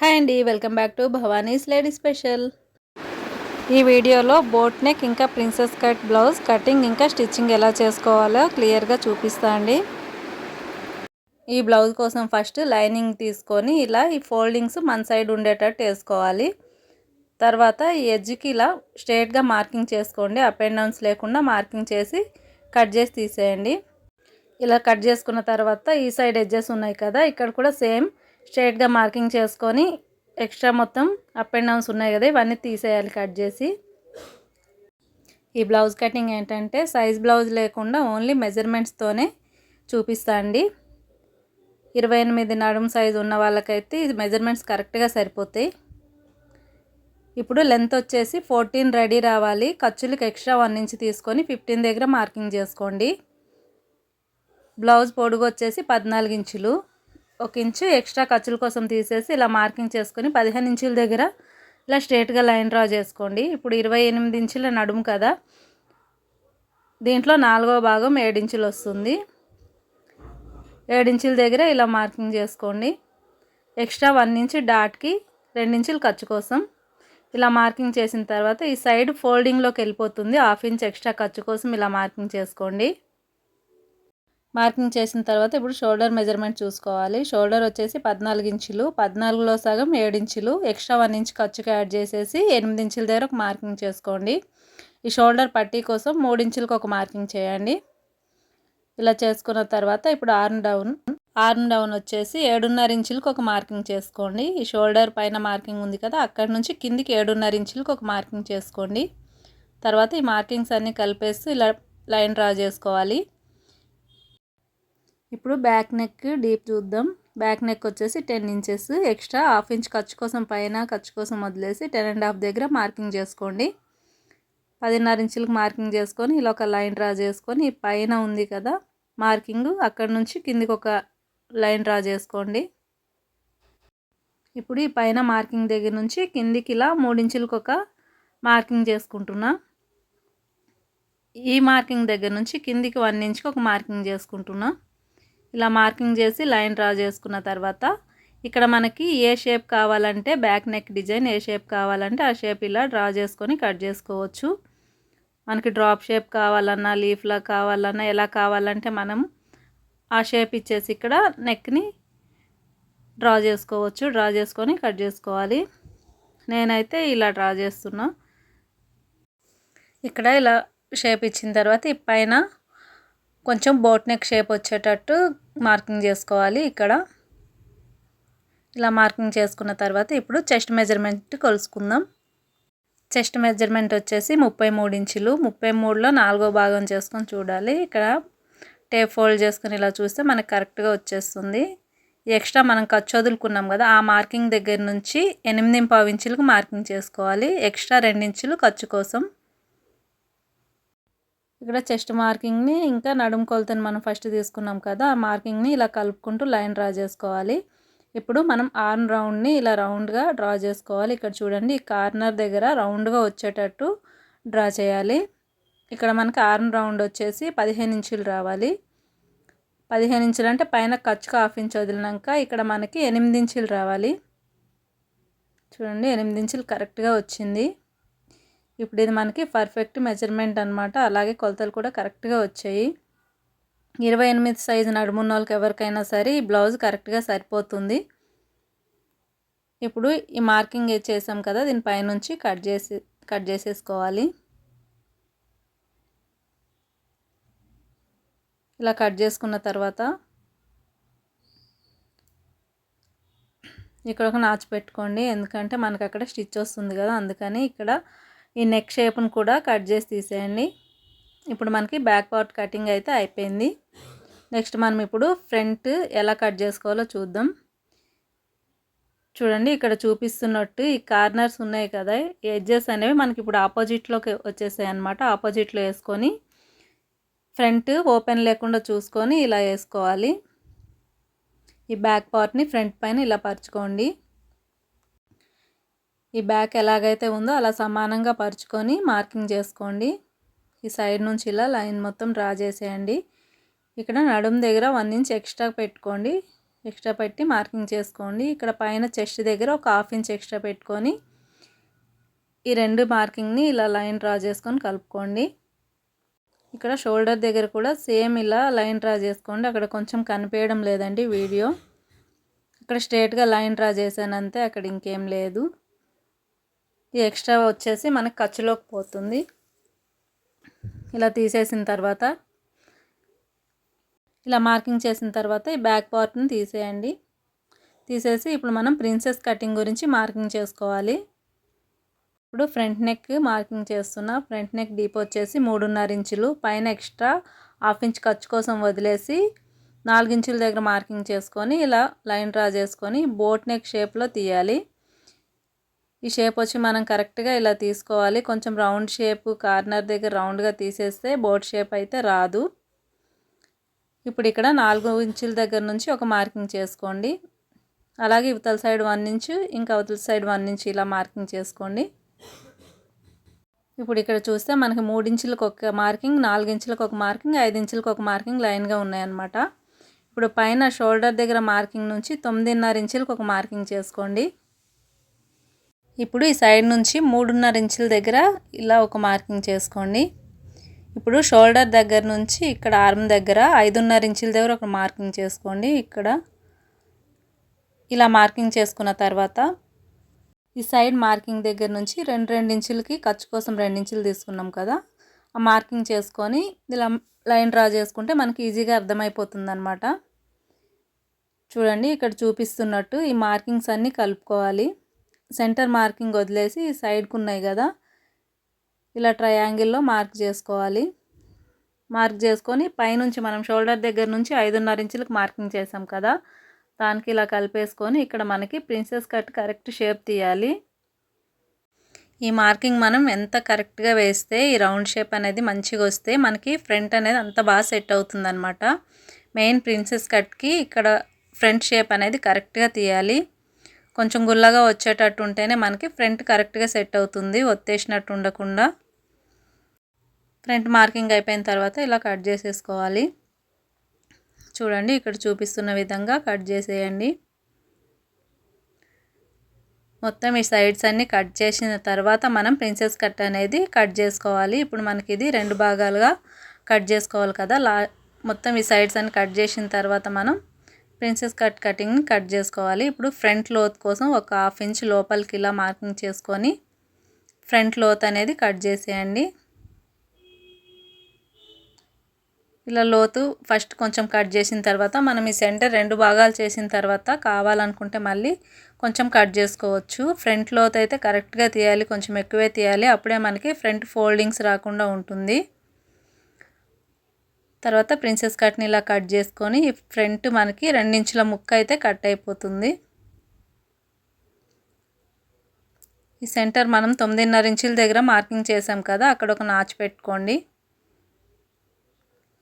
Hi అండి welcome back to Bhavani's lady special. ఈ వీడియోలో బోట్ నెక్ ఇంకా ప్రిన్సెస్ కట్ బ్లౌజ్ కటింగ్ ఇంకా స్టిచ్చింగ్ ఎలా చేసుకోవాలో క్లియర్గా చూపిస్తా అండి. ఈ బ్లౌజ్ కోసం ఫస్ట్ లైనింగ్ తీసుకొని ఇలా ఈ ఫోల్డింగ్స్ మన సైడ్ ఉండేటట్టు వేసుకోవాలి. తర్వాత ఈ ఎడ్జ్కి ఇలా స్ట్రేట్గా మార్కింగ్ చేసుకోండి అప్ అండ్ డౌన్స్ లేకుండా మార్కింగ్ చేసి కట్ చేసి తీసేయండి. ఇలా కట్ చేసుకున్న తర్వాత ఈ సైడ్ ఎడ్జెస్ ఉన్నాయి కదా ఇక్కడ కూడా సేమ్ స్ట్రైట్గా మార్కింగ్ చేసుకొని ఎక్స్ట్రా మొత్తం అప్ అండ్ డౌన్స్ ఉన్నాయి కదా ఇవన్నీ తీసేయాలి కట్ చేసి. ఈ బ్లౌజ్ కటింగ్ ఏంటంటే సైజ్ బ్లౌజ్ లేకుండా ఓన్లీ మెజర్మెంట్స్తోనే చూపిస్తా అండి. ఇరవై ఎనిమిది నడుము సైజ్ ఉన్న వాళ్ళకైతే ఇది మెజర్మెంట్స్ కరెక్ట్గా సరిపోతాయి. ఇప్పుడు లెంత్ వచ్చేసి ఫోర్టీన్ రెడీ రావాలి. ఖర్చులకు ఎక్స్ట్రా వన్ ఇంచ్ తీసుకొని ఫిఫ్టీన్ దగ్గర మార్కింగ్ చేసుకోండి. బ్లౌజ్ పొడుగు వచ్చేసి పద్నాలుగు ఇంచులు. ఒక ఇంచు ఎక్స్ట్రా ఖర్చుల కోసం తీసేసి ఇలా మార్కింగ్ చేసుకొని పదిహేను ఇంచుల దగ్గర ఇలా స్ట్రేట్గా లైన్ డ్రా చేసుకోండి. ఇప్పుడు ఇరవై ఎనిమిది ఇంచుల నడుము కదా దీంట్లో నాలుగో భాగం ఏడించులు వస్తుంది. ఏడించుల దగ్గర ఇలా మార్కింగ్ చేసుకోండి. ఎక్స్ట్రా వన్ ఇంచు డాట్కి రెండించులు ఖర్చు కోసం ఇలా మార్కింగ్ చేసిన తర్వాత ఈ సైడ్ ఫోల్డింగ్లోకి వెళ్ళిపోతుంది. హాఫ్ ఇంచ్ ఎక్స్ట్రా ఖర్చు కోసం ఇలా మార్కింగ్ చేసుకోండి. మార్కింగ్ చేసిన తర్వాత ఇప్పుడు షోల్డర్ మెజర్మెంట్ చూసుకోవాలి. షోల్డర్ వచ్చేసి పద్నాలుగు ఇంచులు. పద్నాలుగులో సగం ఏడు ఇంచులు. ఎక్స్ట్రా వన్ ఇంచ్ ఖర్చుకి యాడ్ చేసేసి ఎనిమిది ఇంచుల దగ్గర ఒక మార్కింగ్ చేసుకోండి. ఈ షోల్డర్ పట్టీ కోసం మూడు ఇంచులకు ఒక మార్కింగ్ చేయండి. ఇలా చేసుకున్న తర్వాత ఇప్పుడు ఆర్న్ డౌన్. ఆర్న్ డౌన్ వచ్చేసి ఏడున్నర ఇంచులకు ఒక మార్కింగ్ చేసుకోండి. ఈ షోల్డర్ పైన మార్కింగ్ ఉంది కదా అక్కడ నుంచి కిందికి ఏడున్నర ఇంచులకు ఒక మార్కింగ్ చేసుకోండి. తర్వాత ఈ మార్కింగ్స్ అన్నీ కలిపేస్తూ ఇలా లైన్ డ్రా చేసుకోవాలి. ఇప్పుడు బ్యాక్ నెక్ డీప్ చూద్దాం. బ్యాక్ నెక్ వచ్చేసి ten inches. Extra half inch ఖర్చు కోసం పైన ఖర్చు కోసం వదిలేసి టెన్ అండ్ హాఫ్ దగ్గర మార్కింగ్ చేసుకోండి. పదిన్నర ఇంచులకు మార్కింగ్ చేసుకొని ఇలా ఒక లైన్ డ్రా చేసుకొని పైన ఉంది కదా మార్కింగ్ అక్కడ నుంచి కిందికి ఒక లైన్ డ్రా చేసుకోండి. ఇప్పుడు ఈ పైన మార్కింగ్ దగ్గర నుంచి కిందికి ఇలా మూడించులకు ఒక మార్కింగ్ చేసుకుంటున్నా. ఈ మార్కింగ్ దగ్గర నుంచి కిందికి వన్ ఇంచ్కి ఒక మార్కింగ్ చేసుకుంటున్నా. ఇలా మార్కింగ్ చేసి లైన్ డ్రా చేసుకున్న తర్వాత ఇక్కడ మనకి ఏ షేప్ కావాలంటే బ్యాక్ నెక్ డిజైన్ ఏ షేప్ కావాలంటే ఆ షేప్ ఇలా డ్రా చేసుకొని కట్ చేసుకోవచ్చు. మనకి డ్రాప్ షేప్ కావాలన్నా లీఫ్లా కావాలన్నా ఎలా కావాలంటే మనం ఆ షేప్ ఇచ్చేసి ఇక్కడ నెక్ని డ్రా చేసుకోవచ్చు. డ్రా చేసుకొని కట్ చేసుకోవాలి. నేనైతే ఇలా డ్రా చేస్తున్నా. ఇక్కడ ఇలా షేప్ ఇచ్చిన తర్వాత ఈ పైన కొంచెం బోట్ నెక్ షేప్ వచ్చేటట్టు మార్కింగ్ చేసుకోవాలి ఇక్కడ. ఇలా మార్కింగ్ చేసుకున్న తర్వాత ఇప్పుడు చెస్ట్ మెజర్మెంట్ కొలుసుకుందాం. చెస్ట్ మెజర్మెంట్ వచ్చేసి ముప్పై మూడు ఇంచులు. ముప్పై మూడులో నాలుగో భాగం చేసుకొని చూడాలి. ఇక్కడ టేప్ ఫోల్డ్ చేసుకుని ఇలా చూస్తే మనకు కరెక్ట్గా వచ్చేస్తుంది. ఎక్స్ట్రా మనం ఖర్చు వదులుకున్నాం కదా ఆ మార్కింగ్ దగ్గర నుంచి ఎనిమిది పావు ఇంచులకు మార్కింగ్ చేసుకోవాలి. ఎక్స్ట్రా రెండించులు ఖర్చు కోసం. ఇక్కడ చెస్ట్ మార్కింగ్ని ఇంకా నడుము కొలతని మనం ఫస్ట్ తీసుకున్నాం కదా ఆ మార్కింగ్ని ఇలా కలుపుకుంటూ లైన్ డ్రా చేసుకోవాలి. ఇప్పుడు మనం ఆర్న్ రౌండ్ని ఇలా రౌండ్గా డ్రా చేసుకోవాలి. ఇక్కడ చూడండి ఈ కార్నర్ దగ్గర రౌండ్గా వచ్చేటట్టు డ్రా చేయాలి. ఇక్కడ మనకి ఆర్న్ రౌండ్ వచ్చేసి పదిహేను ఇంచులు రావాలి. పదిహేను ఇంచులు అంటే పైన ఖర్చుకు హాఫ్ ఇంచ్ వదిలినాక ఇక్కడ మనకి ఎనిమిది ఇంచులు రావాలి. చూడండి ఎనిమిది ఇంచులు కరెక్ట్గా వచ్చింది. ఇప్పుడు ఇది మనకి పర్ఫెక్ట్ మెజర్మెంట్ అనమాట అలాగే కొలతలు కూడా కరెక్ట్గా వచ్చాయి. ఇరవై ఎనిమిది సైజు నడుమున్న వాళ్ళకి ఎవరికైనా సరే ఈ బ్లౌజ్ కరెక్ట్గా సరిపోతుంది. ఇప్పుడు ఈ మార్కింగ్ చేసాం కదా దీని పైనుంచి కట్ చేసి కట్ చేసేసుకోవాలి. ఇలా కట్ చేసుకున్న తర్వాత ఇక్కడ ఒక నాచు పెట్టుకోండి. ఎందుకంటే మనకు అక్కడ స్టిచ్ వస్తుంది కదా అందుకని ఇక్కడ ఈ నెక్ షేప్ను కూడా కట్ చేసి తీసేయండి. ఇప్పుడు మనకి బ్యాక్ పార్ట్ కటింగ్ అయితే అయిపోయింది. నెక్స్ట్ మనం ఇప్పుడు ఫ్రంట్ ఎలా కట్ చేసుకోవాలో చూద్దాం. చూడండి ఇక్కడ చూపిస్తున్నట్టు ఈ కార్నర్స్ ఉన్నాయి కదా ఎడ్జెస్ అనేవి మనకి ఇప్పుడు ఆపోజిట్లోకి వచ్చేసాయి అనమాట ఆపోజిట్లో వేసుకొని ఫ్రంట్ ఓపెన్ లేకుండా చూసుకొని ఇలా వేసుకోవాలి. ఈ బ్యాక్ పార్ట్ని ఫ్రంట్ పైన ఇలా పరుచుకోండి. ఈ బ్యాక్ ఎలాగైతే ఉందో అలా సమానంగా పరుచుకొని మార్కింగ్ చేసుకోండి. ఈ సైడ్ నుంచి ఇలా లైన్ మొత్తం డ్రా చేసేయండి. ఇక్కడ నడుము దగ్గర వన్ ఇంచ్ ఎక్స్ట్రా పెట్టుకోండి. ఎక్స్ట్రా పెట్టి మార్కింగ్ చేసుకోండి. ఇక్కడ పైన చెస్ట్ దగ్గర ఒక హాఫ్ ఇంచ్ ఎక్స్ట్రా పెట్టుకొని ఈ రెండు మార్కింగ్ని ఇలా లైన్ డ్రా చేసుకొని కలుపుకోండి. ఇక్కడ షోల్డర్ దగ్గర కూడా సేమ్ ఇలా లైన్ డ్రా చేసుకోండి. అక్కడ కొంచెం కనిపించడం లేదండి వీడియో. ఇక్కడ స్ట్రేట్గా లైన్ డ్రా చేశానంతే అక్కడ ఇంకేం లేదు. ఈ ఎక్స్ట్రా వచ్చేసి మనకు ఖర్చులోకి పోతుంది. ఇలా తీసేసిన తర్వాత ఇలా మార్కింగ్ చేసిన తర్వాత ఈ బ్యాక్ పార్ట్ని తీసేయండి. తీసేసి ఇప్పుడు మనం ప్రిన్సెస్ కటింగ్ గురించి మార్కింగ్ చేసుకోవాలి. ఇప్పుడు ఫ్రంట్ నెక్ మార్కింగ్ చేస్తున్నా. ఫ్రంట్ నెక్ డీప్ వచ్చేసి మూడున్నర ఇంచులు. పైన ఎక్స్ట్రా హాఫ్ ఇంచ్ ఖర్చు కోసం వదిలేసి నాలుగు ఇంచుల దగ్గర మార్కింగ్ చేసుకొని ఇలా లైన్ డ్రా చేసుకొని బోట్ నెక్ షేప్లో తీయాలి. ఈ షేప్ వచ్చి మనం కరెక్ట్గా ఇలా తీసుకోవాలి. కొంచెం రౌండ్ షేప్ కార్నర్ దగ్గర రౌండ్గా తీసేస్తే బోట్ షేప్ అయితే రాదు. ఇప్పుడు ఇక్కడ నాలుగు ఇంచుల దగ్గర నుంచి ఒక మార్కింగ్ చేసుకోండి. అలాగే ఇవతల సైడ్ వన్ ఇంచు ఇంకా అవతల సైడ్ వన్ ఇంచు ఇలా మార్కింగ్ చేసుకోండి. ఇప్పుడు ఇక్కడ చూస్తే మనకి మూడు ఇంచులకు ఒక మార్కింగ్ నాలుగు ఇంచులకు ఒక మార్కింగ్ ఐదు ఇంచులకు ఒక మార్కింగ్ లైన్గా ఉన్నాయన్నమాట. ఇప్పుడు పైన షోల్డర్ దగ్గర మార్కింగ్ నుంచి తొమ్మిదిన్నర ఇంచులకు ఒక మార్కింగ్ చేసుకోండి. ఇప్పుడు ఈ సైడ్ నుంచి మూడున్నర ఇంచుల దగ్గర ఇలా ఒక మార్కింగ్ చేసుకోండి. ఇప్పుడు షోల్డర్ దగ్గర నుంచి ఇక్కడ ఆర్మ్ దగ్గర ఐదున్నర ఇంచుల దగ్గర ఒక మార్కింగ్ చేసుకోండి. ఇక్కడ ఇలా మార్కింగ్ చేసుకున్న తర్వాత ఈ సైడ్ మార్కింగ్ దగ్గర నుంచి రెండు రెండు ఇంచులకి ఖర్చు కోసం రెండు ఇంచులు తీసుకున్నాం కదా ఆ మార్కింగ్ చేసుకొని ఇలా లైన్ డ్రా చేసుకుంటే మనకి ఈజీగా అర్థమైపోతుంది అనమాట చూడండి ఇక్కడ చూపిస్తున్నట్టు ఈ మార్కింగ్స్ అన్నీ కలుపుకోవాలి. సెంటర్ మార్కింగ్ వదిలేసి సైడ్కు ఉన్నాయి కదా ఇలా ట్రయాంగిల్లో మార్క్ చేసుకోవాలి. మార్క్ చేసుకొని పైనుంచి మనం షోల్డర్ దగ్గర నుంచి ఐదున్నర ఇంచులకు మార్కింగ్ చేసాం కదా దానికి ఇలా కలిపేసుకొని ఇక్కడ మనకి ప్రిన్సెస్ కట్ కరెక్ట్ షేప్ తీయాలి. ఈ మార్కింగ్ మనం ఎంత కరెక్ట్గా వేస్తే ఈ రౌండ్ షేప్ అనేది మంచిగా వస్తే మనకి ఫ్రంట్ అనేది అంత బాగా సెట్ అవుతుందన్నమాట. మెయిన్ ప్రిన్సెస్ కట్కి ఇక్కడ ఫ్రంట్ షేప్ అనేది కరెక్ట్గా తీయాలి. కొంచెం గుల్లగా వచ్చేటట్టు ఉంటేనే మనకి ఫ్రంట్ కరెక్ట్గా సెట్ అవుతుంది ఒత్తేసినట్టు ఉండకుండా. ఫ్రంట్ మార్కింగ్ అయిపోయిన తర్వాత ఇలా కట్ చేసేసుకోవాలి. చూడండి ఇక్కడ చూపిస్తున్న విధంగా కట్ చేసేయండి. మొత్తం ఈ సైడ్స్ అన్నీ కట్ చేసిన తర్వాత మనం ప్రిన్సెస్ కట్ అనేది కట్ చేసుకోవాలి. ఇప్పుడు మనకి ఇది రెండు భాగాలుగా కట్ చేసుకోవాలి కదా. లా మొత్తం ఈ సైడ్స్ అన్ని కట్ చేసిన తర్వాత మనం ప్రిన్సెస్ కట్ కటింగ్ని కట్ చేసుకోవాలి. ఇప్పుడు ఫ్రంట్ లోత్ కోసం ఒక హాఫ్ ఇంచ్ లోపలికి ఇలా మార్కింగ్ చేసుకొని ఫ్రంట్ లోత్ అనేది కట్ చేసేయండి. ఇలా లోతు ఫస్ట్ కొంచెం కట్ చేసిన తర్వాత మనం ఈ సెంటర్ రెండు భాగాలు చేసిన తర్వాత కావాలనుకుంటే మళ్ళీ కొంచెం కట్ చేసుకోవచ్చు. ఫ్రంట్ లోత్ అయితే కరెక్ట్గా తీయాలి కొంచెం ఎక్కువే తీయాలి. అప్పుడే మనకి ఫ్రంట్ ఫోల్డింగ్స్ రాకుండా ఉంటుంది. తర్వాత ప్రిన్సెస్ కట్ని ఇలా కట్ చేసుకొని ఫ్రంట్ మనకి రెండించుల ముక్క అయితే కట్ అయిపోతుంది. ఈ సెంటర్ మనం తొమ్మిదిన్నర ఇంచుల దగ్గర మార్కింగ్ చేసాం కదా అక్కడ ఒక నాచు పెట్టుకోండి.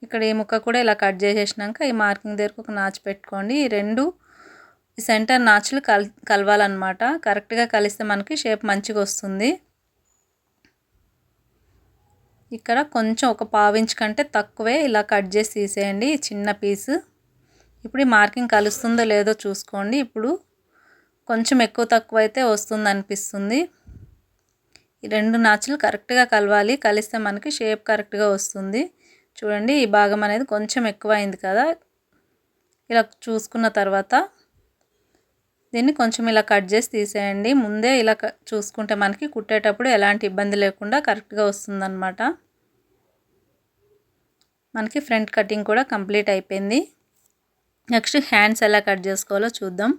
ఇక్కడ ఈ ముక్క కూడా ఇలా కట్ చేసేసినాక ఈ మార్కింగ్ దగ్గరకు ఒక నాచు పెట్టుకోండి. ఈ రెండు ఈ సెంటర్ నాచులు కల్ కలవాలన్నమాట. కరెక్ట్గా కలిస్తే మనకి షేప్ మంచిగా వస్తుంది. ఇక్కడ కొంచెం ఒక పావించ్ కంటే తక్కువే ఇలా కట్ చేసి తీసేయండి చిన్న పీసు. ఇప్పుడు ఈ మార్కింగ్ కలుస్తుందో లేదో చూసుకోండి. ఇప్పుడు కొంచెం ఎక్కువ తక్కువ అయితే వస్తుంది అనిపిస్తుంది ఈ రెండు నాచులు కరెక్ట్గా కలవాలి కలిస్తే మనకి షేప్ కరెక్ట్గా వస్తుంది. చూడండి ఈ భాగం అనేది కొంచెం ఎక్కువ అయింది కదా. ఇలా చూసుకున్న తర్వాత దీన్ని కొంచెం ఇలా కట్ చేసి తీసేయండి. ముందే ఇలా చూసుకుంటే మనకి కుట్టేటప్పుడు ఎలాంటి ఇబ్బంది లేకుండా కరెక్ట్గా వస్తుందన్నమాట. మనకి ఫ్రంట్ కటింగ్ కూడా కంప్లీట్ అయిపోయింది. నెక్స్ట్ హ్యాండ్స్ ఎలా కట్ చేసుకోవాలో చూద్దాం.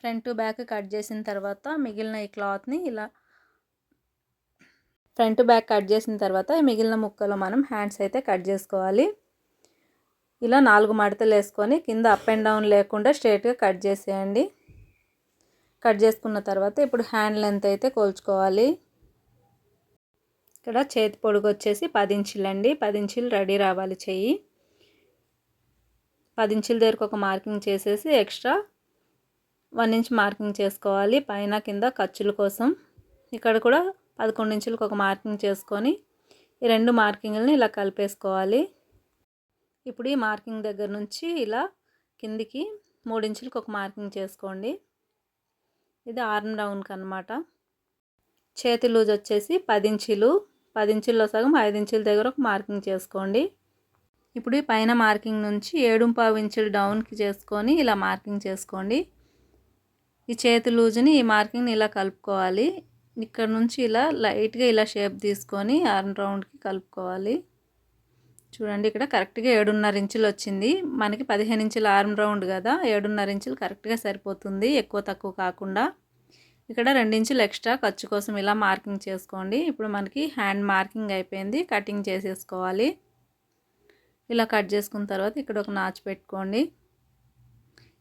ఫ్రంట్ బ్యాక్ కట్ చేసిన తర్వాత మిగిలిన ఈ క్లాత్ని ఇలా ఫ్రంట్ బ్యాక్ కట్ చేసిన తర్వాత మిగిలిన ముక్కలో మనం హ్యాండ్స్ అయితే కట్ చేసుకోవాలి. ఇలా నాలుగు మడతలు వేసుకొని కింద అప్ అండ్ డౌన్ లేకుండా స్ట్రైట్గా కట్ చేసేయండి. కట్ చేసుకున్న తర్వాత ఇప్పుడు హ్యాండ్ లెంత్ అయితే కోల్చుకోవాలి. ఇక్కడ చేతి పొడుగు వచ్చేసి పది ఇంచులండి పది ఇంచులు రెడీ రావాలి చెయ్యి. పది ఇంచుల దగ్గరకు ఒక మార్కింగ్ చేసేసి ఎక్స్ట్రా వన్ ఇంచ్ మార్కింగ్ చేసుకోవాలి పైన కింద ఖర్చుల కోసం. ఇక్కడ కూడా పదకొండు ఇంచులకు ఒక మార్కింగ్ చేసుకొని ఈ రెండు మార్కింగ్లని ఇలా కలిపేసుకోవాలి. ఇప్పుడు ఈ మార్కింగ్ దగ్గర నుంచి ఇలా కిందికి మూడించులకు ఒక మార్కింగ్ చేసుకోండి. ఇది ఆర్మ్ రౌండ్కి అనమాట చేతి లూజ్ వచ్చేసి పది ఇంచులు పది ఇంచుల్లో సగం ఐదు ఇంచుల దగ్గర ఒక మార్కింగ్ చేసుకోండి. ఇప్పుడు ఈ పైన మార్కింగ్ నుంచి ఏడు పావు ఇంచులు డౌన్కి చేసుకొని ఇలా మార్కింగ్ చేసుకోండి. ఈ చేతి లూజుని ఈ మార్కింగ్ని ఇలా కలుపుకోవాలి. ఇక్కడ నుంచి ఇలా లైట్గా ఇలా షేప్ తీసుకొని ఆర్మ్ రౌండ్కి కలుపుకోవాలి. చూడండి ఇక్కడ కరెక్ట్గా ఏడున్నర ఇంచులు వచ్చింది. మనకి పదిహేను ఇంచుల ఆర్మ్ రౌండ్ కదా ఏడున్నర ఇంచులు కరెక్ట్గా సరిపోతుంది ఎక్కువ తక్కువ కాకుండా. ఇక్కడ ఇంచులు ఎక్స్ట్రా ఖర్చు కోసం ఇలా మార్కింగ్ చేసుకోండి. ఇప్పుడు మనకి హ్యాండ్ మార్కింగ్ అయిపోయింది కటింగ్ చేసేసుకోవాలి. ఇలా కట్ చేసుకున్న తర్వాత ఇక్కడ ఒక నాచు పెట్టుకోండి.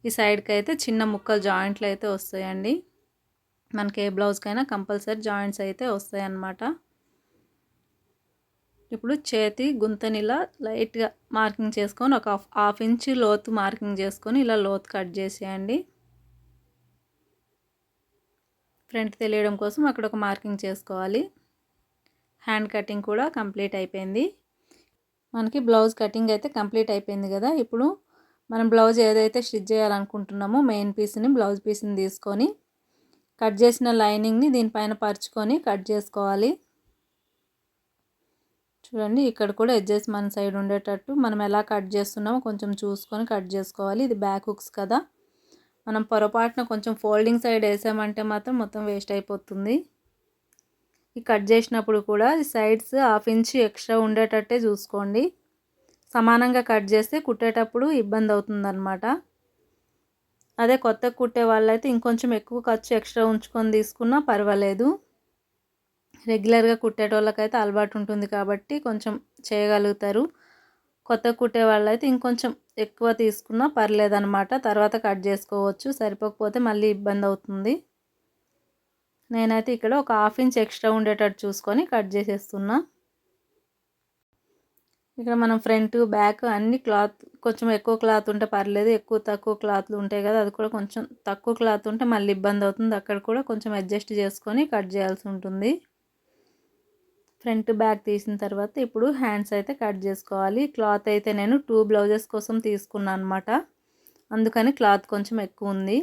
ఈ సైడ్కి అయితే చిన్న ముక్కలు జాయింట్లు అయితే వస్తాయండి. మనకి ఏ బ్లౌజ్కైనా కంపల్సరీ జాయింట్స్ అయితే వస్తాయి అన్నమాట ఇప్పుడు చేతి గుంతనిలా లైట్గా మార్కింగ్ చేసుకొని ఒక హాఫ్ హాఫ్ ఇంచ్ లోతు మార్కింగ్ చేసుకొని ఇలా లోతు కట్ చేసేయండి. ఫ్రంట్ తెలియడం కోసం అక్కడ ఒక మార్కింగ్ చేసుకోవాలి. హ్యాండ్ కటింగ్ కూడా కంప్లీట్ అయిపోయింది. మనకి బ్లౌజ్ కటింగ్ అయితే కంప్లీట్ అయిపోయింది కదా. ఇప్పుడు మనం బ్లౌజ్ ఏదైతే స్టిచ్ చేయాలనుకుంటున్నామో మెయిన్ పీస్ని బ్లౌజ్ పీస్ని తీసుకొని కట్ చేసిన లైనింగ్ని దీనిపైన పరుచుకొని కట్ చేసుకోవాలి. చూడండి ఇక్కడ కూడా ఎడ్జెస్ మన సైడ్ ఉండేటట్టు మనం ఎలా కట్ చేస్తున్నామో కొంచెం చూసుకొని కట్ చేసుకోవాలి. ఇది బ్యాక్ హుక్స్ కదా. మనం పొరపాటున కొంచెం ఫోల్డింగ్ సైడ్ వేసామంటే మాత్రం మొత్తం వేస్ట్ అయిపోతుంది. ఈ కట్ చేసినప్పుడు కూడా సైడ్స్ హాఫ్ ఇంచ్ ఎక్స్ట్రా ఉండేటట్టే చూసుకోండి. సమానంగా కట్ చేస్తే కుట్టేటప్పుడు ఇబ్బంది అవుతుందన్నమాట. అదే కొత్త కుట్టే వాళ్ళైతే ఇంకొంచెం ఎక్కువ ఖర్చు ఎక్స్ట్రా ఉంచుకొని తీసుకున్నా పర్వాలేదు. రెగ్యులర్గా కుట్టేటోళ్ళకైతే అలవాటు ఉంటుంది కాబట్టి కొంచెం చేయగలుగుతారు. కొత్త కుట్టే వాళ్ళైతే ఇంకొంచెం ఎక్కువ తీసుకున్నా పర్లేదనమాట తర్వాత కట్ చేసుకోవచ్చు. సరిపోకపోతే మళ్ళీ ఇబ్బంది అవుతుంది. నేనైతే ఇక్కడ ఒక హాఫ్ ఇంచ్ ఎక్స్ట్రా ఉండేటట్టు చూసుకొని కట్ చేసేస్తున్నా. ఇక్కడ మనం ఫ్రంట్ బ్యాక్ అన్ని క్లాత్ కొంచెం ఎక్కువ క్లాత్ ఉంటే పర్లేదు. ఎక్కువ తక్కువ క్లాత్లు ఉంటాయి కదా అది కూడా కొంచెం తక్కువ క్లాత్ ఉంటే మళ్ళీ ఇబ్బంది అవుతుంది. అక్కడ కూడా కొంచెం అడ్జస్ట్ చేసుకొని కట్ చేయాల్సి ఉంటుంది. ఫ్రంట్ బ్యాక్ తీసిన తర్వాత ఇప్పుడు హ్యాండ్స్ అయితే కట్ చేసుకోవాలి. క్లాత్ అయితే నేను టూ బ్లౌజెస్ కోసం తీసుకున్నాను అనమాట అందుకని క్లాత్ కొంచెం ఎక్కువ ఉంది.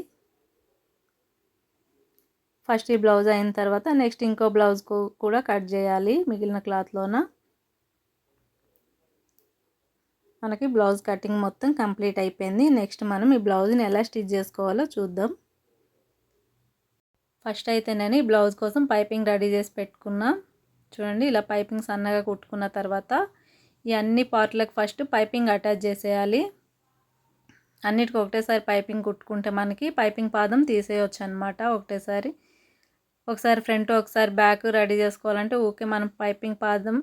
ఫస్ట్ ఈ బ్లౌజ్ అయిన తర్వాత నెక్స్ట్ ఇంకో బ్లౌజ్ కూడా కట్ చేయాలి మిగిలిన క్లాత్లోన మనకి బ్లౌజ్ కటింగ్ మొత్తం కంప్లీట్ అయిపోయింది. నెక్స్ట్ మనం ఈ బ్లౌజ్ని ఎలా స్టిచ్ చేసుకోవాలో చూద్దాం. ఫస్ట్ అయితే నేను ఈ బ్లౌజ్ కోసం పైపింగ్ రెడీ చేసి పెట్టుకున్నా. చూడండి ఇలా పైపింగ్ సన్నగా కుట్టుకున్న తర్వాత ఈ అన్ని పార్ట్లకు ఫస్ట్ పైపింగ్ అటాచ్ చేసేయాలి. అన్నిటికి ఒకటేసారి పైపింగ్ కుట్టుకుంటే మనకి పైపింగ్ పాదం తీసేయచ్చు అనమాట ఒకటేసారి. ఒకసారి ఫ్రంట్ ఒకసారి బ్యాక్ రెడీ చేసుకోవాలంటే ఊకే మనం పైపింగ్ పాదం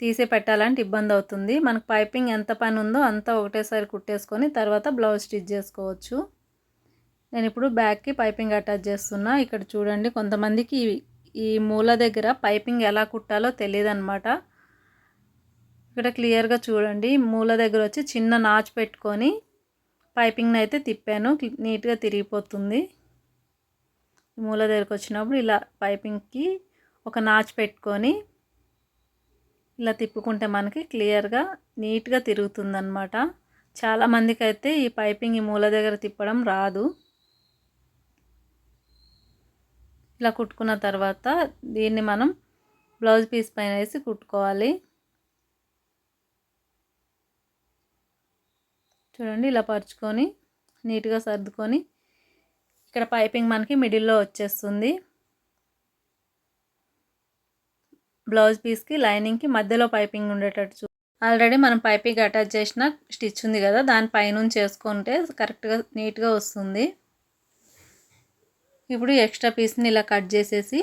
తీసి పెట్టాలంటే ఇబ్బంది అవుతుంది. మనకు పైపింగ్ ఎంత పని ఉందో అంతా ఒకటేసారి కుట్టేసుకొని తర్వాత బ్లౌజ్ స్టిచ్ చేసుకోవచ్చు. నేను ఇప్పుడు బ్యాక్కి పైపింగ్ అటాచ్ చేస్తున్నా. ఇక్కడ చూడండి కొంతమందికి ఈ మూల దగ్గర పైపింగ్ ఎలా కుట్టాలో తెలియదు అనమాట ఇక్కడ క్లియర్గా చూడండి. మూల దగ్గర వచ్చి చిన్న నాచు పెట్టుకొని పైపింగ్ని అయితే తిప్పాను. నీట్గా తిరిగిపోతుంది. మూల దగ్గరకు వచ్చినప్పుడు ఇలా పైపింగ్కి ఒక నాచు పెట్టుకొని ఇలా తిప్పుకుంటే మనకి క్లియర్గా నీట్గా తిరుగుతుందన్నమాట. చాలామందికి అయితే ఈ పైపింగ్ ఈ మూల దగ్గర తిప్పడం రాదు. ఇలా కుట్టుకున్న తర్వాత దీన్ని మనం బ్లౌజ్ పీస్ పైన వేసి కుట్టుకోవాలి. చూడండి ఇలా పరుచుకొని నీట్గా సర్దుకొని ఇక్కడ పైపింగ్ మనకి మిడిల్లో వచ్చేస్తుంది. బ్లౌజ్ పీస్కి లైనింగ్కి మధ్యలో పైపింగ్ ఉండేటట్టు చూ ఆల్రెడీ మనం పైపింగ్ అటాచ్ చేసిన స్టిచ్ ఉంది కదా దాని పైనుంచి చేసుకుంటే కరెక్ట్గా నీట్గా వస్తుంది. ఇప్పుడు ఎక్స్ట్రా పీస్ని ఇలా కట్ చేసేసి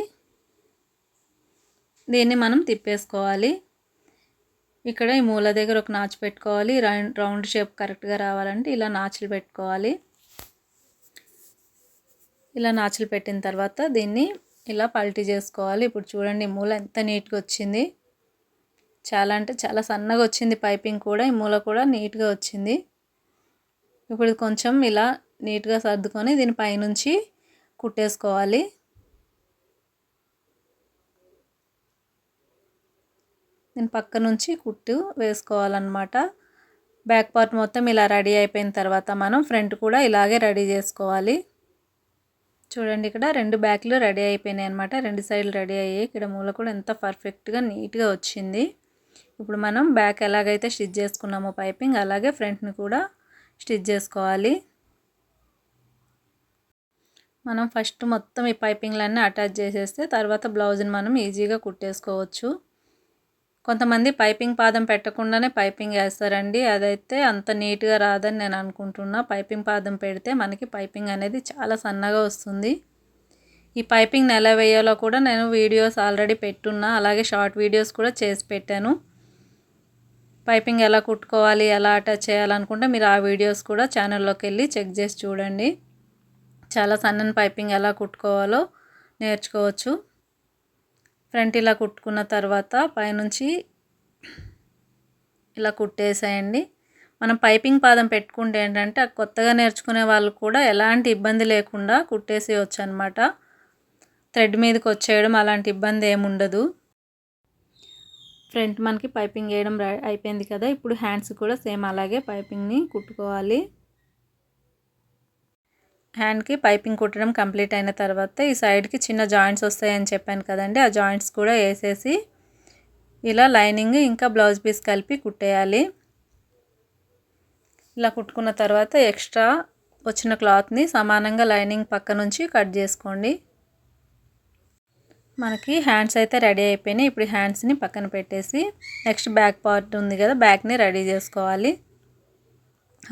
దీన్ని మనం తిప్పేసుకోవాలి. ఇక్కడ ఈ మూల దగ్గర ఒక నాచు పెట్టుకోవాలి. రౌండ్ షేప్ కరెక్ట్గా రావాలంటే ఇలా నాచులు పెట్టుకోవాలి. ఇలా నాచులు పెట్టిన తర్వాత దీన్ని ఇలా పల్టీ చేసుకోవాలి. ఇప్పుడు చూడండి మూల ఎంత నీట్గా వచ్చింది. చాలా అంటే చాలా సన్నగా వచ్చింది పైపింగ్ కూడా. ఈ మూల కూడా నీట్గా వచ్చింది. ఇప్పుడు కొంచెం ఇలా నీట్గా సర్దుకొని దీని పైనుంచి కుట్టేసుకోవాలి. నేను పక్క నుంచి కుట్టు వేసుకోవాలన్నమాట. బ్యాక్ పార్ట్ మొత్తం ఇలా రెడీ అయిపోయిన తర్వాత మనం ఫ్రంట్ కూడా ఇలాగే రెడీ చేసుకోవాలి. చూడండి ఇక్కడ రెండు బ్యాక్లు రెడీ అయిపోయినాయి అనమాట రెండు సైడ్లు రెడీ అయ్యాయి. ఇక్కడ మూల కూడా ఎంత పర్ఫెక్ట్గా నీట్గా వచ్చింది. ఇప్పుడు మనం బ్యాక్ ఎలాగైతే స్టిచ్ చేసుకున్నామో పైపింగ్ అలాగే ఫ్రంట్ని కూడా స్టిచ్ చేసుకోవాలి. మనం ఫస్ట్ మొత్తం ఈ పైపింగ్లన్నీ అటాచ్ చేసేస్తే తర్వాత బ్లౌజ్ని మనం ఈజీగా కుట్టేసుకోవచ్చు. కొంతమంది పైపింగ్ పాదం పెట్టకుండానే పైపింగ్ వేస్తారండి. అదైతే అంత నీట్గా రాదని నేను అనుకుంటున్నా. పైపింగ్ పాదం పెడితే మనకి పైపింగ్ అనేది చాలా సన్నగా వస్తుంది. ఈ పైపింగ్ ఎలా వేయాలో కూడా నేను వీడియోస్ ఆల్రెడీ పెట్టున్నా. అలాగే షార్ట్ వీడియోస్ కూడా చేసి పెట్టాను. పైపింగ్ ఎలా కుట్టుకోవాలి ఎలా అటాచ్ చేయాలనుకుంటే మీరు ఆ వీడియోస్ కూడా ఛానల్లోకి వెళ్ళి చెక్ చేసి చూడండి. చాలా సన్నని పైపింగ్ ఎలా కుట్టుకోవాలో నేర్చుకోవచ్చు. ఫ్రంట్ ఇలా కుట్టుకున్న తర్వాత పైనుంచి ఇలా కుట్టేసేయండి. మనం పైపింగ్ పాదం పెట్టుకుంటే ఏంటంటే కొత్తగా నేర్చుకునే వాళ్ళు కూడా ఎలాంటి ఇబ్బంది లేకుండా కుట్టేసేయచ్చు అనమాట థ్రెడ్ మీదకి వచ్చేయడం అలాంటి ఇబ్బంది ఏముండదు ఫ్రంట్ మనకి పైపింగ్ వేయడం అయిపోయింది కదా. ఇప్పుడు హ్యాండ్స్ కూడా సేమ్ అలాగే పైపింగ్ని కుట్టుకోవాలి. హ్యాండ్కి పైపింగ్ కుట్టడం కంప్లీట్ అయిన తర్వాత ఈ సైడ్కి చిన్న జాయింట్స్ వస్తాయని చెప్పాను కదండి. ఆ జాయింట్స్ కూడా వేసేసి ఇలా లైనింగ్ ఇంకా బ్లౌజ్ పీస్ కలిపి కుట్టేయాలి. ఇలా కుట్టుకున్న తర్వాత ఎక్స్ట్రా వచ్చిన క్లాత్ని సమానంగా లైనింగ్ పక్క నుంచి కట్ చేసుకోండి. మనకి హ్యాండ్స్ అయితే రెడీ అయిపోయినాయి. ఇప్పుడు హ్యాండ్స్ని పక్కన పెట్టేసి నెక్స్ట్ బ్యాక్ పార్ట్ ఉంది కదా బ్యాక్ని రెడీ చేసుకోవాలి.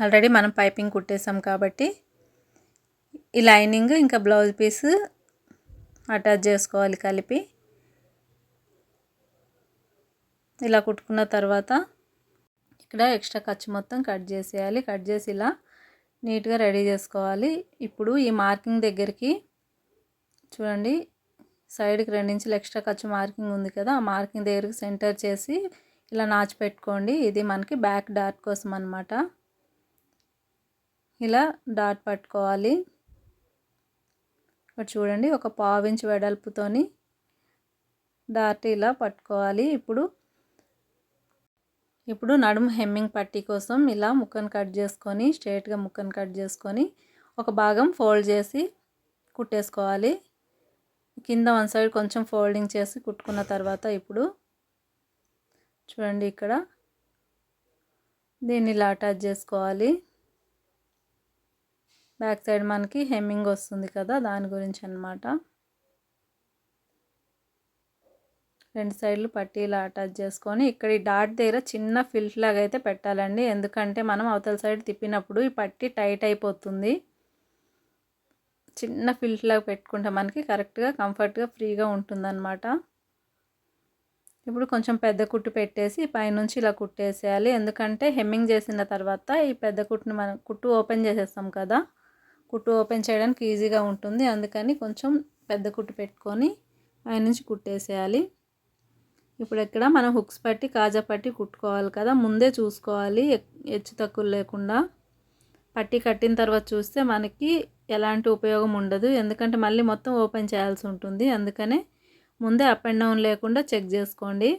ఆల్రెడీ మనం పైపింగ్ కుట్టేసాం కాబట్టి ఈ లైనింగ్ ఇంకా బ్లౌజ్ పీస్ అటాచ్ చేసుకోవాలి కలిపి. ఇలా కుట్టుకున్న తర్వాత ఇక్కడ ఎక్స్ట్రా ఖర్చు మొత్తం కట్ చేసేయాలి. కట్ చేసి ఇలా నీట్గా రెడీ చేసుకోవాలి. ఇప్పుడు ఈ మార్కింగ్ దగ్గరికి చూడండి సైడ్కి రెండించులు ఎక్స్ట్రా ఖర్చు మార్కింగ్ ఉంది కదా ఆ మార్కింగ్ దగ్గరికి సెంటర్ చేసి ఇలా నాచి పెట్టుకోండి. ఇది మనకి బ్యాక్ డాట్ కోసం అనమాట ఇలా డాట్ పట్టుకోవాలి. ఇక్కడ చూడండి ఒక పావు వెడల్పుతోని డాట్ ఇలా పట్టుకోవాలి. ఇప్పుడు ఇప్పుడు నడుము హెమ్మింగ్ పట్టీ కోసం ఇలా ముక్కను కట్ చేసుకొని స్ట్రేట్గా ముక్కను కట్ చేసుకొని ఒక భాగం ఫోల్డ్ చేసి కుట్టేసుకోవాలి. కింద వన్ సైడ్ కొంచెం ఫోల్డింగ్ చేసి కుట్టుకున్న తర్వాత ఇప్పుడు చూడండి ఇక్కడ దీన్ని ఇలా అటాచ్ చేసుకోవాలి. బ్యాక్ సైడ్ మనకి హెమ్మింగ్ వస్తుంది కదా దాని గురించి అనమాట రెండు సైడ్లు పట్టీలా అటాచ్ చేసుకొని ఇక్కడ ఈ డాట్ దగ్గర చిన్న ఫిల్ట్ లాగా అయితే పెట్టాలండి. ఎందుకంటే మనం అవతల సైడ్ తిప్పినప్పుడు ఈ పట్టీ టైట్ అయిపోతుంది. చిన్న ఫిల్ట్ లాగా పెట్టుకుంటే మనకి కరెక్ట్గా కంఫర్ట్గా ఫ్రీగా ఉంటుందన్నమాట. ఇప్పుడు కొంచెం పెద్ద కుట్టు పెట్టేసి పైనుంచి ఇలా కుట్టేసేయాలి. ఎందుకంటే హెమ్మింగ్ చేసిన తర్వాత ఈ పెద్ద కుట్టుని మనం కుట్టు ఓపెన్ చేసేస్తాం కదా కుట్టు ఓపెన్ చేయడానికి ఈజీగా ఉంటుంది. అందుకని కొంచెం పెద్ద కుట్టు పెట్టుకొని పైనుంచి కుట్టేసేయాలి. ఇప్పుడు ఇక్కడ మనం హుక్స్ పట్టి కాజా పట్టి కుట్టుకోవాలి కదా. ముందే చూసుకోవాలి. హెచ్చు తక్కువ లేకుండా. పట్టి కట్టిన తర్వాత చూస్తే మనకి ఎలాంటి ఉపయోగం ఉండదు. ఎందుకంటే మళ్ళీ మొత్తం ఓపెన్ చేయాల్సి ఉంటుంది. అందుకనే ముందే అప్ అండ్ డౌన్ లేకుండా చెక్ చేసుకోండి.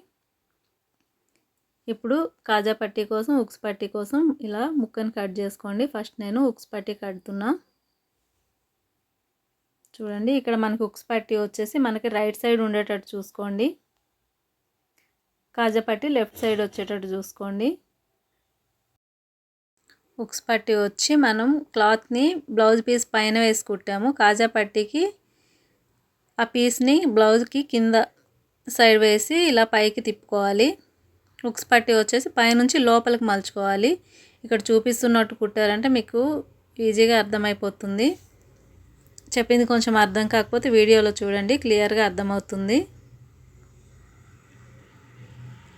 ఇప్పుడు కాజా పట్టీ కోసం ఉక్స్ పట్టీ కోసం ఇలా ముక్కని కట్ చేసుకోండి. ఫస్ట్ నేను ఉక్స్ పట్టీ కడుతున్నా. చూడండి ఇక్కడ మనకు ఉక్స్ పట్టి వచ్చేసి మనకి రైట్ సైడ్ ఉండేటట్టు చూసుకోండి. కాజా లెఫ్ట్ సైడ్ వచ్చేటట్టు చూసుకోండి. ఉక్స్ పట్టి వచ్చి మనం క్లాత్ని బ్లౌజ్ పీస్ పైన వేసి కుట్టాము. కాజా పట్టికి ఆ పీస్ని బ్లౌజ్కి కింద సైడ్ వేసి ఇలా పైకి తిప్పుకోవాలి. ఉక్స్ పట్టి వచ్చేసి పైనుంచి లోపలికి మలుచుకోవాలి. ఇక్కడ చూపిస్తున్నట్టు కుట్టారంటే మీకు ఈజీగా అర్థమైపోతుంది. చెప్పింది కొంచెం అర్థం కాకపోతే వీడియోలో చూడండి క్లియర్గా అర్థమవుతుంది.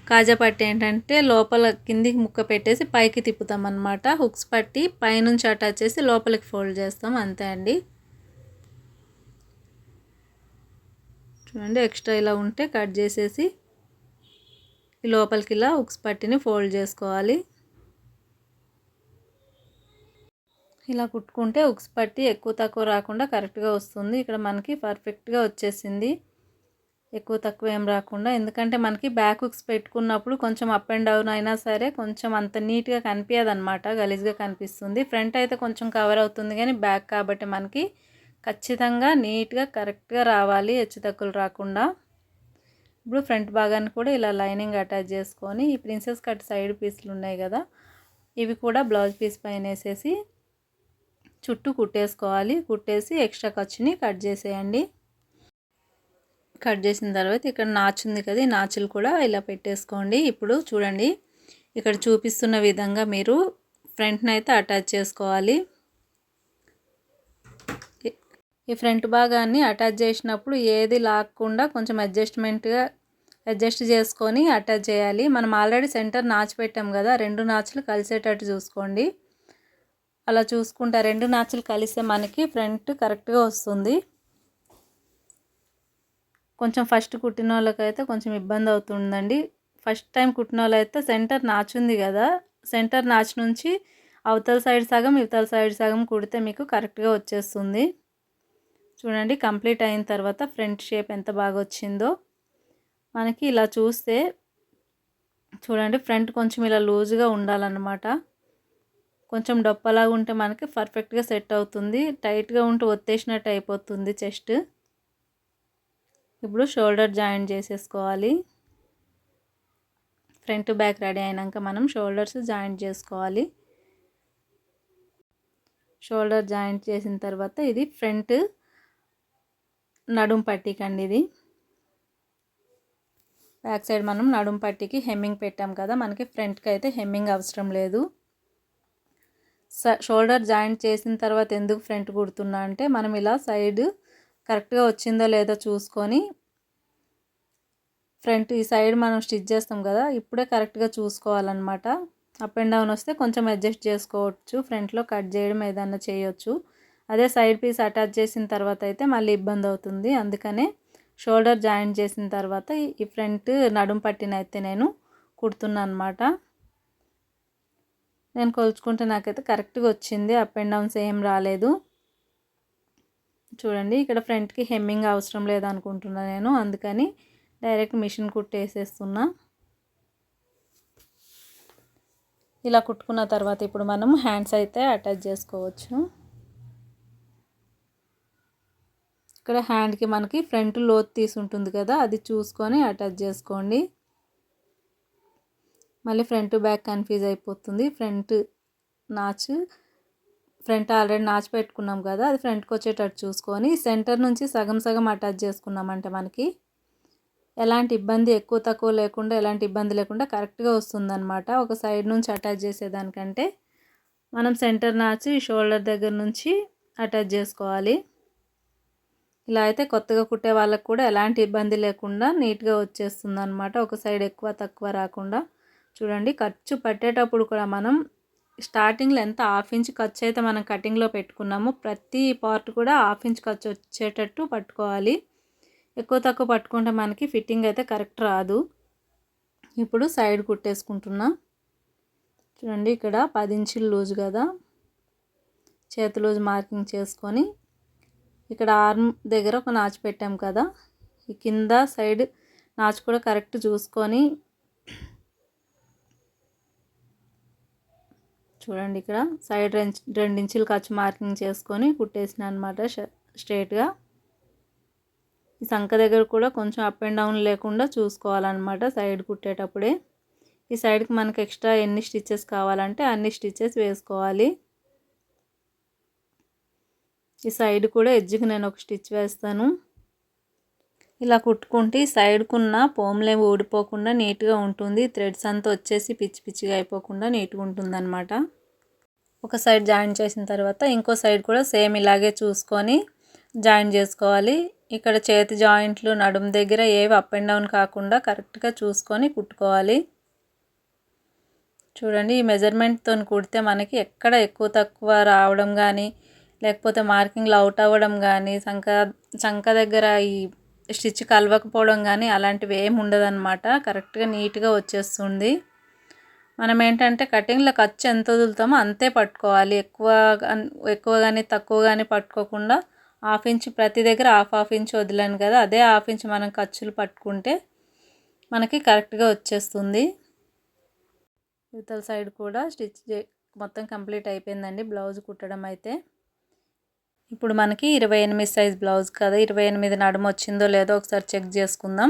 కాజా పట్టి ఏంటంటే లోపల కిందికి ముక్క పెట్టేసి పైకి తిప్పుతాం అనమాట హుక్స్ పట్టి పైనుంచి అటాచ్ చేసి లోపలికి ఫోల్డ్ చేస్తాం అంతే అండి. చూడండి ఎక్స్ట్రా ఇలా ఉంటే కట్ చేసేసి ఈ లోపలికి ఇలా హుక్స్ పట్టిని ఫోల్డ్ చేసుకోవాలి. ఇలా కుట్టుకుంటే ఉక్స్ పట్టి ఎక్కువ తక్కువ రాకుండా కరెక్ట్గా వస్తుంది. ఇక్కడ మనకి పర్ఫెక్ట్గా వచ్చేసింది. ఎక్కువ తక్కువ ఏం రాకుండా. ఎందుకంటే మనకి బ్యాక్ హుక్స్ పెట్టుకున్నప్పుడు కొంచెం అప్ అండ్ డౌన్ అయినా సరే కొంచెం అంత నీట్గా కనిపించదు అనమాట గలీజ్గా కనిపిస్తుంది. ఫ్రంట్ అయితే కొంచెం కవర్ అవుతుంది కానీ బ్యాక్ కాబట్టి మనకి ఖచ్చితంగా నీట్గా కరెక్ట్గా రావాలి హెచ్చు తక్కువలు రాకుండా. ఇప్పుడు ఫ్రంట్ భాగాన్ని కూడా ఇలా లైనింగ్ అటాచ్ చేసుకొని ఈ ప్రిన్సెస్ కట్ సైడ్ పీస్లు ఉన్నాయి కదా ఇవి కూడా బ్లౌజ్ పీస్ పైన వేసేసి చుట్టూ కుట్టేసుకోవాలి. కుట్టేసి ఎక్స్ట్రా ఖర్చుని కట్ చేసేయండి. కట్ చేసిన తర్వాత ఇక్కడ నాచు ఉంది కదా ఈ నాచులు కూడా ఇలా పెట్టేసుకోండి. ఇప్పుడు చూడండి ఇక్కడ చూపిస్తున్న విధంగా మీరు ఫ్రంట్ని అయితే అటాచ్ చేసుకోవాలి. ఈ ఫ్రంట్ భాగాన్ని అటాచ్ చేసినప్పుడు ఏది లాక్కుండా కొంచెం అడ్జస్ట్మెంట్గా అడ్జస్ట్ చేసుకొని అటాచ్ చేయాలి. మనం ఆల్రెడీ సెంటర్ నాచు పెట్టాం కదా రెండు నాచులు కలిసేటట్టు చూసుకోండి. అలా చూసుకుంటా రెండు నాచులు కలిస్తే మనకి ఫ్రంట్ కరెక్ట్గా వస్తుంది. కొంచెం ఫస్ట్ కుట్టిన వాళ్ళకైతే కొంచెం ఇబ్బంది అవుతుందండి. ఫస్ట్ టైం కుట్టిన వాళ్ళైతే సెంటర్ నాచుంది కదా సెంటర్ నాచు నుంచి అవతల సైడ్ సగం ఇవతల సైడ్ సగం కుడితే మీకు కరెక్ట్గా వచ్చేస్తుంది. చూడండి కంప్లీట్ అయిన తర్వాత ఫ్రంట్ షేప్ ఎంత బాగా వచ్చిందో. మనకి ఇలా చూస్తే చూడండి ఫ్రంట్ కొంచెం ఇలా లూజ్గా ఉండాలన్నమాట. కొంచెం డొప్పలాగా ఉంటే మనకి పర్ఫెక్ట్గా సెట్ అవుతుంది. టైట్గా ఉంటే ఒత్తేసినట్టు అయిపోతుంది చెస్ట్. ఇప్పుడు షోల్డర్ జాయింట్ చేసేసుకోవాలి. ఫ్రంట్ బ్యాక్ రెడీ అయినాక మనం షోల్డర్స్ జాయింట్ చేసుకోవాలి. షోల్డర్ జాయింట్ చేసిన తర్వాత ఇది ఫ్రంట్ నడుం పట్టికండి ఇది. బ్యాక్ సైడ్ మనం నడుం పట్టికి హెమ్మింగ్ పెట్టాం కదా మనకి ఫ్రంట్కి అయితే హెమ్మింగ్ అవసరం లేదు. షోల్డర్ జాయింట్ చేసిన తర్వాత ఎందుకు ఫ్రంట్ కుడుతున్నా అంటే మనం ఇలా సైడ్ కరెక్ట్గా వచ్చిందో లేదో చూసుకొని ఫ్రంట్ ఈ సైడ్ మనం స్టిచ్ చేస్తాం కదా ఇప్పుడే కరెక్ట్గా చూసుకోవాలన్నమాట. అప్ అండ్ డౌన్ వస్తే కొంచెం అడ్జస్ట్ చేసుకోవచ్చు ఫ్రంట్లో కట్ చేయడం ఏదన్నా చేయొచ్చు. అదే సైడ్ పీస్ అటాచ్ చేసిన తర్వాత అయితే మళ్ళీ ఇబ్బంది అవుతుంది. అందుకనే షోల్డర్ జాయింట్ చేసిన తర్వాత ఈ ఫ్రంట్ నడుం పట్టిన అయితే నేను కుడుతున్నాను అనమాట నేను కొలుచుకుంటే నాకైతే కరెక్ట్గా వచ్చింది. అప్ అండ్ డౌన్స్ ఏం రాలేదు. చూడండి ఇక్కడ ఫ్రంట్కి హెమ్మింగ్ అవసరం లేదనుకుంటున్నా నేను. అందుకని డైరెక్ట్ మిషన్ కుట్టేసేస్తున్నా. ఇలా కుట్టుకున్న తర్వాత ఇప్పుడు మనం హ్యాండ్స్ అయితే అటాచ్ చేసుకోవచ్చు. ఇక్కడ హ్యాండ్కి మనకి ఫ్రంట్ లోత్ తీసి ఉంటుంది కదా అది చూసుకొని అటాచ్ చేసుకోండి. మళ్ళీ ఫ్రంట్ బ్యాక్ కన్ఫ్యూజ్ అయిపోతుంది. Front notch front already notch పెట్టుకున్నాం కదా అది ఫ్రంట్కి వచ్చేటట్టు చూసుకొని సెంటర్ నుంచి సగం సగం అటాచ్ చేసుకున్నామంటే మనకి. ఎలాంటి ఇబ్బంది ఎక్కువ తక్కువ లేకుండా ఎలాంటి ఇబ్బంది లేకుండా కరెక్ట్గా వస్తుందన్నమాట. ఒక సైడ్ నుంచి అటాచ్ చేసేదానికంటే మనం సెంటర్ నాచి షోల్డర్ దగ్గర నుంచి అటాచ్ చేసుకోవాలి. ఇలా అయితే కొత్తగా కుట్టే వాళ్ళకు కూడా ఎలాంటి ఇబ్బంది లేకుండా నీట్గా వచ్చేస్తుంది అనమాట ఒక సైడ్ ఎక్కువ తక్కువ రాకుండా. చూడండి ఖర్చు పట్టేటప్పుడు కూడా మనం స్టార్టింగ్లో ఎంత హాఫ్ ఇంచ్ ఖర్చు అయితే మనం కటింగ్లో పెట్టుకున్నామో ప్రతి పార్ట్ కూడా హాఫ్ ఇంచ్ ఖర్చు వచ్చేటట్టు పట్టుకోవాలి. ఎక్కువ తక్కువ పట్టుకుంటే మనకి ఫిట్టింగ్ అయితే కరెక్ట్ రాదు. ఇప్పుడు సైడ్ కుట్టేసుకుంటున్నా. చూడండి ఇక్కడ పది ఇంచులు లూజ్ కదా. చేతి లూజ్ మార్కింగ్ చేసుకొని ఇక్కడ ఆర్మ్ దగ్గర ఒక నాచు పెట్టాం కదా. ఈ కింద సైడ్ నాచు కూడా కరెక్ట్ చూసుకొని చూడండి ఇక్కడ. సైడ్ రెండు ఇంచులు ఖర్చు మార్కింగ్ చేసుకొని కుట్టేసిన అనమాట స్ట్రైట్గా. ఈ సంఖ దగ్గర కూడా కొంచెం అప్ అండ్ డౌన్ లేకుండా చూసుకోవాలన్నమాట సైడ్ కుట్టేటప్పుడే. ఈ సైడ్కి మనకి ఎక్స్ట్రా ఎన్ని స్టిచ్చెస్ కావాలంటే అన్ని స్టిచ్చెస్ వేసుకోవాలి. ఈ సైడ్ కూడా ఎడ్జ్కి నేను ఒక స్టిచ్ వేస్తాను. ఇలా కుట్టుకుంటే సైడ్కున్న పోమ్లేం ఊడిపోకుండా నీట్గా ఉంటుంది. థ్రెడ్స్ అంతా వచ్చేసి పిచ్చి పిచ్చిగా అయిపోకుండా నీట్గా ఉంటుందన్నమాట. ఒక సైడ్ జాయిన్ చేసిన తర్వాత ఇంకో సైడ్ కూడా సేమ్ ఇలాగే చూసుకొని జాయిన్ చేసుకోవాలి. ఇక్కడ చేతి జాయింట్లు నడుము దగ్గర ఏవి అప్ అండ్ డౌన్ కాకుండా కరెక్ట్గా చూసుకొని కుట్టుకోవాలి. చూడండి ఈ మెజర్మెంట్తో కుడితే మనకి ఎక్కడ ఎక్కువ తక్కువ రావడం కానీ లేకపోతే మార్కింగ్లు అవుట్ అవ్వడం కానీ సంక సంఖ దగ్గర ఈ స్టిచ్ కలవకపోవడం కానీ అలాంటివి ఏమి ఉండదన్నమాట. కరెక్ట్గా నీట్గా వచ్చేస్తుంది. మనం ఏంటంటే కటింగ్లో ఖర్చు ఎంత వదులుతామో అంతే పట్టుకోవాలి. ఎక్కువ ఎక్కువ కానీ తక్కువ కానీ పట్టుకోకుండా హాఫ్ ఇంచ్ ప్రతి దగ్గర హాఫ్ హాఫ్ ఇంచ్ వదిలాను కదా అదే హాఫ్ ఇంచ్ మనం ఖర్చులు పట్టుకుంటే మనకి కరెక్ట్గా వచ్చేస్తుంది. ఇవతల సైడ్ కూడా స్టిచ్ మొత్తం కంప్లీట్ అయిపోయిందండి బ్లౌజ్ కుట్టడం అయితే. ఇప్పుడు మనకి ఇరవై ఎనిమిది సైజ్ బ్లౌజ్ కదా ఇరవై ఎనిమిది నడుము వచ్చిందో లేదో ఒకసారి చెక్ చేసుకుందాం.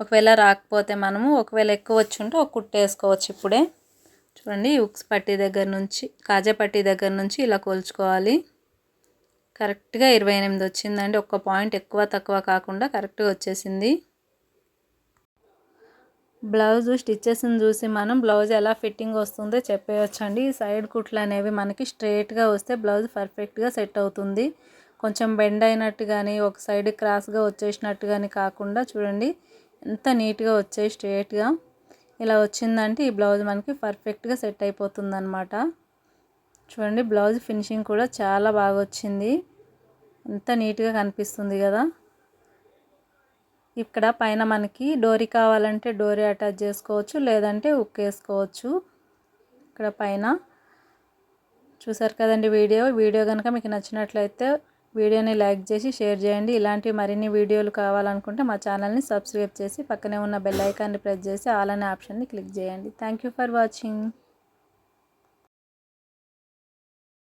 ఒకవేళ రాకపోతే మనము ఒకవేళ ఎక్కువ వచ్చి ఉంటే ఒక కుట్ట వేసుకోవచ్చు ఇప్పుడే. చూడండి ఉక్స్ పట్టీ దగ్గర నుంచి కాజా పట్టీ దగ్గర నుంచి ఇలా కొలుచుకోవాలి. కరెక్ట్గా ఇరవై ఎనిమిది వచ్చిందండి ఒక్క పాయింట్ ఎక్కువ తక్కువ కాకుండా కరెక్ట్గా వచ్చేసింది. బ్లౌజ్ స్టిచ్చెస్ని చూసి మనం బ్లౌజ్ ఎలా ఫిట్టింగ్ వస్తుందో చెప్పేయచ్చండి. ఈ సైడ్ కుట్లు అనేవి మనకి స్ట్రైట్గా వస్తే బ్లౌజ్ పర్ఫెక్ట్గా సెట్ అవుతుంది. కొంచెం బెండ్ అయినట్టు కానీ ఒక సైడ్ క్రాస్గా వచ్చేసినట్టు కానీ కాకుండా చూడండి ఎంత నీట్గా వచ్చాయి స్ట్రైట్గా. ఇలా వచ్చిందంటే ఈ బ్లౌజ్ మనకి పర్ఫెక్ట్గా సెట్ అయిపోతుంది అనమాట చూడండి బ్లౌజ్ ఫినిషింగ్ కూడా చాలా బాగా వచ్చింది. ఎంత నీట్గా కనిపిస్తుంది కదా. ఇక్కడ పైన మనకి డోరీ కావాలంటే డోరీ అటాచ్ చేసుకోవచ్చు లేదంటే ఉక్ వేసుకోవచ్చు. ఇక్కడ పైన చూసారు కదండి వీడియో? వీడియో కనుక మీకు నచ్చినట్లయితే వీడియోని లైక్ చేసి షేర్ చేయండి. ఇలాంటి మరిన్ని వీడియోలు కావాలనుకుంటే మా ఛానల్ని సబ్స్క్రైబ్ చేసి పక్కనే ఉన్న బెల్ ఐకాన్ని ప్రెస్ చేసి ఆల్ అనే ఆప్షన్ని క్లిక్ చేయండి. Thank for watching.